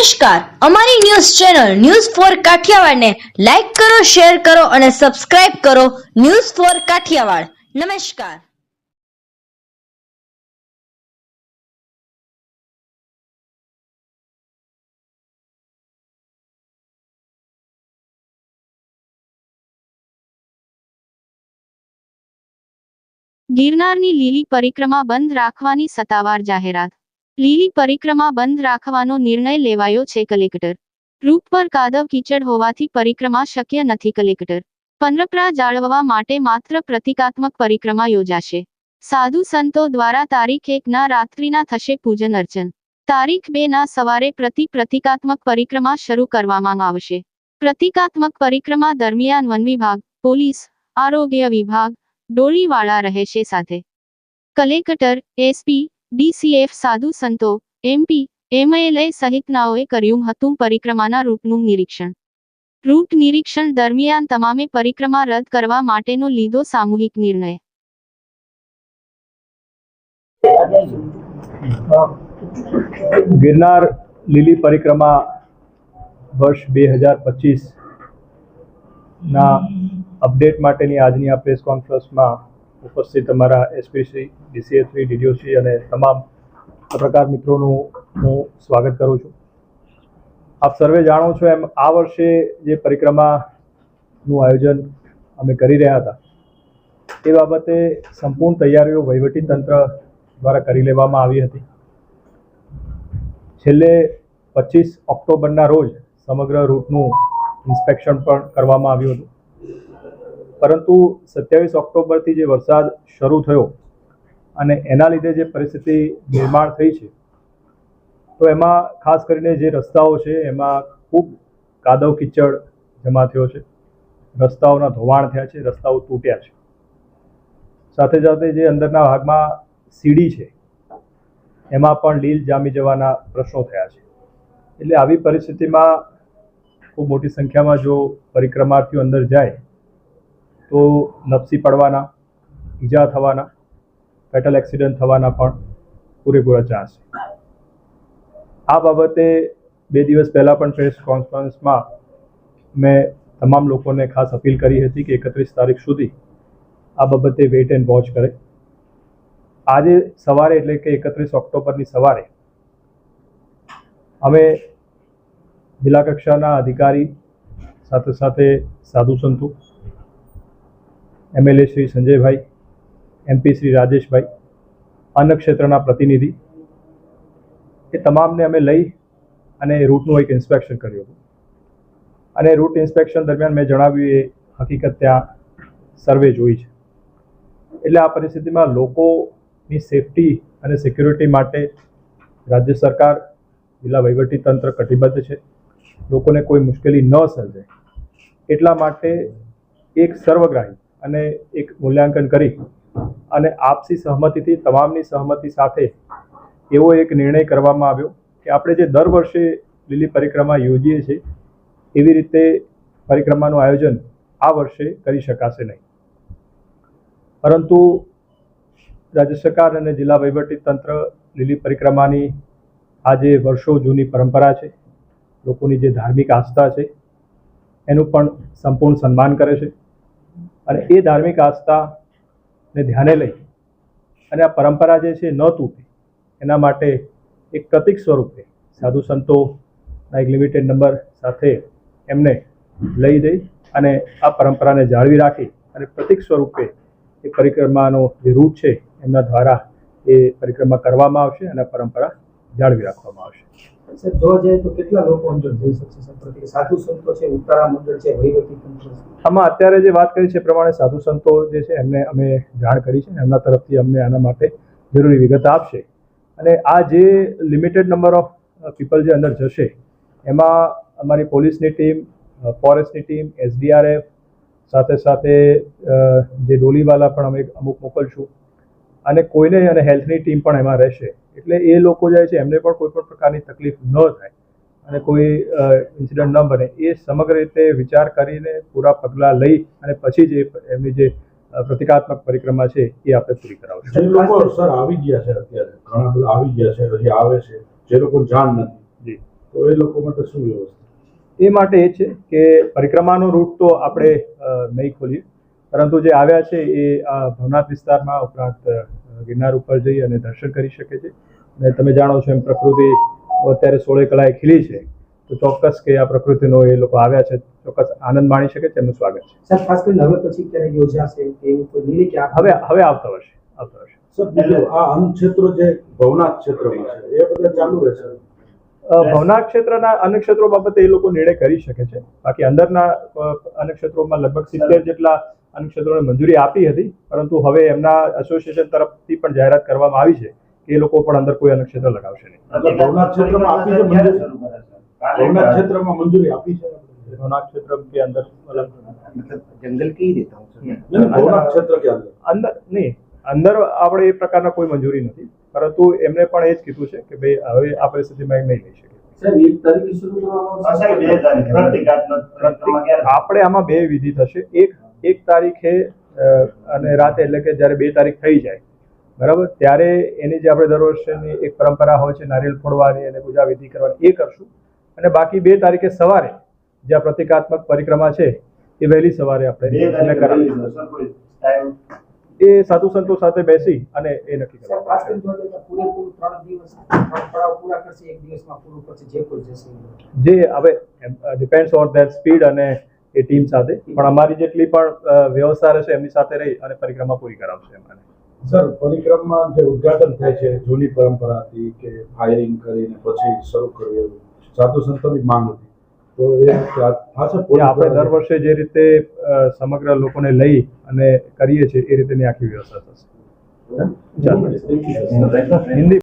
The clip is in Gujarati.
નમસ્કાર. અમારી ન્યૂઝ ચેનલ ન્યૂઝ ફોર કાઠિયાવાડને લાઈક કરો, શેર કરો અને સબસ્ક્રાઇબ કરો ન્યૂઝ ફોર કાઠિયાવાડ. નમસ્કાર. ગિરનારની લીલી પરિક્રમા બંધ રાખવાની સત્તાવાર જાહેરાત. લીલી પરિક્રમા બંધ રાખવાનો નિર્ણય લેવાયો છે, કલેક્ટર. રૂટ પર કાદવ કીચડ હોવાથી પરિક્રમા શક્ય નથી, કલેક્ટર. પંરપરા જાળવવા માટે માત્ર પ્રતિકાત્મક પરિક્રમા યોજાશે. સાધુ સંતો દ્વારા તારીખ એક ના રાત્રિના થશે પૂજન અર્ચન. તારીખ બે ના સવારે પ્રતિ પ્રતિકાત્મક પરિક્રમા શરૂ કરવામાં આવશે. પ્રતિકાત્મક પરિક્રમા દરમિયાન વન વિભાગ, પોલીસ, આરોગ્ય વિભાગ, ડોળીવાળા રહેશે સાથે. કલેક્ટર, એસપી ડીસીએફ સાધુ સંતો એમપી એમએલએ સહિતનાઓએ કર્યું હતું પરિક્રમાના રૂટનું નિરીક્ષણ. રૂટ નિરીક્ષણ દરમિયાન તમામે પરિક્રમા રદ કરવા માટેનો લીધો સામૂહિક નિર્ણય. ગિરનાર લીલી પરિક્રમા વર્ષ બે હજાર પચીસ ના અપડેટ માટેની આજની આ પ્રેસ કોન્ફરન્સમાં ઉપસ્થિત અમારા SPC DCSP DCA Shri DDO Shri અને તમામ પત્રકાર મિત્રોનું હું સ્વાગત કરું છું. આપ સર્વે જાણો છો એમ આ વર્ષે જે પરિક્રમાનું આયોજન અમે કરી રહ્યા હતા, એ બાબતે સંપૂર્ણ તૈયારીઓ તંત્ર દ્વારા કરી લેવામાં આવી હતી. છેલ્લે પચીસ ઓક્ટોબરના રોજ સમગ્ર રૂટનું ઇન્સ્પેક્શન પણ કરવામાં આવ્યું હતું. પરંતુ સત્યાવીસ ઓક્ટોબરથી જે વરસાદ શરૂ થયો અને એના લીધે જે પરિસ્થિતિ નિર્માણ થઈ છે, તો એમાં ખાસ કરીને જે રસ્તાઓ છે, એમાં ખૂબ કાદવ કિચડ જમા થયો છે. રસ્તાઓના ધોવાણ થયા છે, રસ્તાઓ તૂટ્યા છે. સાથે સાથે જે અંદરના ભાગમાં સીડી છે, એમાં પણ લીલ જામી જવાના પ્રશ્નો થયા છે. એટલે આવી પરિસ્થિતિમાં ખૂબ મોટી સંખ્યામાં જો પરિક્રમાર્થીઓ અંદર જાય તો નપસી પડવાના, ઈજા થવાના ફેટલ એક્સિડન્ટ થવાના પણ પૂરેપૂરા ચાન્સ આ બાબતે બે દિવસ પહેલાં પણ પ્રેસ કોન્ફરન્સમાં મેં તમામ લોકોને ખાસ અપીલ કરી હતી કે એકત્રીસ તારીખ સુધી આ બાબતે વેઇટ એન્ડ વોચ કરે. આજે સવારે એટલે કે એકત્રીસ ઓક્ટોબરની સવારે અમે જિલ્લા કક્ષાના અધિકારી સાથે સાથે સાધુ સંતો એમએલએ શ્રી સંજયભાઈ, એમપી શ્રી રાજેશભાઈ, અન્ન ક્ષેત્રના પ્રતિનિધિ, એ તમામને અમે લઈ અને રૂટનું એક ઇન્સ્પેક્શન કર્યું હતું. અને રૂટ ઇન્સ્પેક્શન દરમિયાન મેં જણાવ્યું, એ હકીકત ત્યાં સર્વે જોઈ છે. એટલે આ પરિસ્થિતિમાં લોકોની સેફટી અને સિક્યુરિટી માટે રાજ્ય સરકાર, જિલ્લા તંત્ર કટિબદ્ધ છે. લોકોને કોઈ મુશ્કેલી ન સર્જાય. એટલા માટે એક સર્વગ્રાહી અને એક મૂલ્યાંકન કરી અને આપસી સહમતિથી, તમામની સહમતિ સાથે એવો એક નિર્ણય કરવામાં આવ્યો કે આપણે જે દર વર્ષે લીલી પરિક્રમા યોજીએ છીએ, એવી રીતે પરિક્રમાનું આયોજન આ વર્ષે કરી શકાશે નહીં. પરંતુ રાજ્ય સરકાર અને જિલ્લા તંત્ર લીલી પરિક્રમાની આ જે વર્ષો જૂની પરંપરા છે, લોકોની જે ધાર્મિક આસ્થા છે, એનું પણ સંપૂર્ણ સન્માન કરે છે. અને એ ધાર્મિક આસ્થાને ધ્યાને લઈ અને આ પરંપરા જે છે ન તૂટે, એના માટે એક પ્રતિક સ્વરૂપે સાધુ સંતોના એક લિમિટેડ નંબર સાથે એમને લઈ જઈ અને આ પરંપરાને જાળવી રાખી અને પ્રતિક સ્વરૂપે એ પરિક્રમાનો જે રૂટ છે, એમના દ્વારા એ પરિક્રમા કરવામાં આવશે અને પરંપરા જાળવી રાખવામાં આવશે. જોવા જઈએ તો કેટલા લોકો અંદર જઈ શકશે સાધુ સંતો છે ઉત્તરા મંડળ છે, વહીવટી તંત્ર છે. આમાં અત્યારે જે વાત કરી છે એ પ્રમાણે સાધુ સંતો જે છે એમને અમે જાણ કરી છે એમના તરફથી અમને આના માટે જરૂરી વિગત આપશે. અને આ જે લિમિટેડ નંબર ઓફ પીપલ જે અંદર જશે, એમાં અમારી પોલીસની ટીમ, ફોરેસ્ટની ટીમ એસડીઆરએફ સાથે સાથે જે ડોલીવાલા પણ અમે અમુક મોકલશું. અને કોઈને અને હેલ્થની ટીમ પણ એમાં રહેશે. એટલે એ લોકો જાય છે એમને પણ કોઈ પણ પ્રકારની તકલીફ ન થાય. અને કોઈ ઇન્સિડન્ટ ન બને. એ સમગ્ર રીતે વિચાર કરીને પૂરા પગલાં લઈ અને પછી જે એમની જે પ્રતિકાત્મક પરિક્રમા છે એ આપણે પૂરી કરાવશું. જે લોકો સર આવી ગયા છે અત્યારે. ઘણા બધા આવી ગયા છે હજી આવે છે. જે લોકો જાણ નથી. તો એ લોકો માટે શું વ્યવસ્થા? એ માટે એ છે કે પરિક્રમાનો રૂટ તો આપણે નહીં ખોલીએ. પરંતુ જે આવ્યા છે એ આ ભવનાથ વિસ્તારમાં ઉપરાંત ગિરનાર ઉપર જઈ અને દર્શન કરી શકે છે. અને તમે જાણો છો એમ પ્રકૃતિ અત્યારે સોળે કળાએ ખીલી છે તો ચોક્કસ કે આ પ્રકૃતિનો એ લોકો આવ્યા છે ચોક્કસ આનંદ માણી શકે તેમનું સ્વાગત છે. સર ખાસ કરીને હવે પછી ક્યારે યોજાશે કે એવું કોઈ નિર્ણય કે હવે હવે આવતા વર્ષે આવતા વર્ષે. સર બીજું આ અન્ન ક્ષેત્રો જે ભવનાથ ક્ષેત્રમાં છે એ બધા ચાલુ રહેશે? છે ભવનાથ ક્ષેત્રના અન્ય ક્ષેત્રો બાબતે એ લોકો નિર્ણય કરી શકે છે. બાકી અંદરના અન્ય ક્ષેત્રોમાં લગભગ સિત્તેર જેટલા અન્ય ક્ષેત્રોને મંજૂરી આપી હતી પરંતુ હવે એમના એસોસિએશન તરફથી પણ જાહેરાત કરવામાં આવી છે. એ લોકો પણ અંદર કોઈ અનક્ષેત્ર લગાવશે નહીં. અંદર નહીં અંદર? આપણે એ પ્રકારના કોઈ મંજૂરી નથી. પરંતુ એમને પણ એ જ કીધું છે કે ભાઈ હવે આ પરિસ્થિતિમાં નહીં લઈ શકે. આપણે આમાં બે વિધિ થશે. એક એક તારીખે અને રાતે એટલે કે જ્યારે બે તારીખ થઈ જાય બરાબર? ત્યારે એની જે આપણે દર વર્ષની એક પરંપરા હોય છે નારિયેલ ફોડવાની અને પૂજા વિધિ કરવાની એ કરશું. અને બાકી બે તારીખે સવારે જે આ પ્રતિકાત્મક પરિક્રમા છે એ વહેલી સવારે આપણે કરાવીશું. એ સાધુ સંતો સાથે બેસી અને એ નક્કી કરવાનું જો હવે ડિપેન્ડ્સ ઓન ધેટ સ્પીડ અને એ ટીમ સાથે. પણ અમારી જેટલી પણ વ્યવસ્થા રહેશે એમની સાથે રહી અને પરિક્રમા પૂરી કરાવશે એમને સર પરિક્રમા જે ઉદઘાટન થાય છે જૂની પરંપરા હતી કે ફાયરિંગ કરીને પછી શરૂ કરવું એવું. સાધુ સંતોની માંગ હતી. તો એ આપણે દર વર્ષે જે રીતે સમગ્ર લોકોને લઈ અને કરીએ છીએ એ રીતેની આખી વ્યવસ્થા થશે. હિન્દી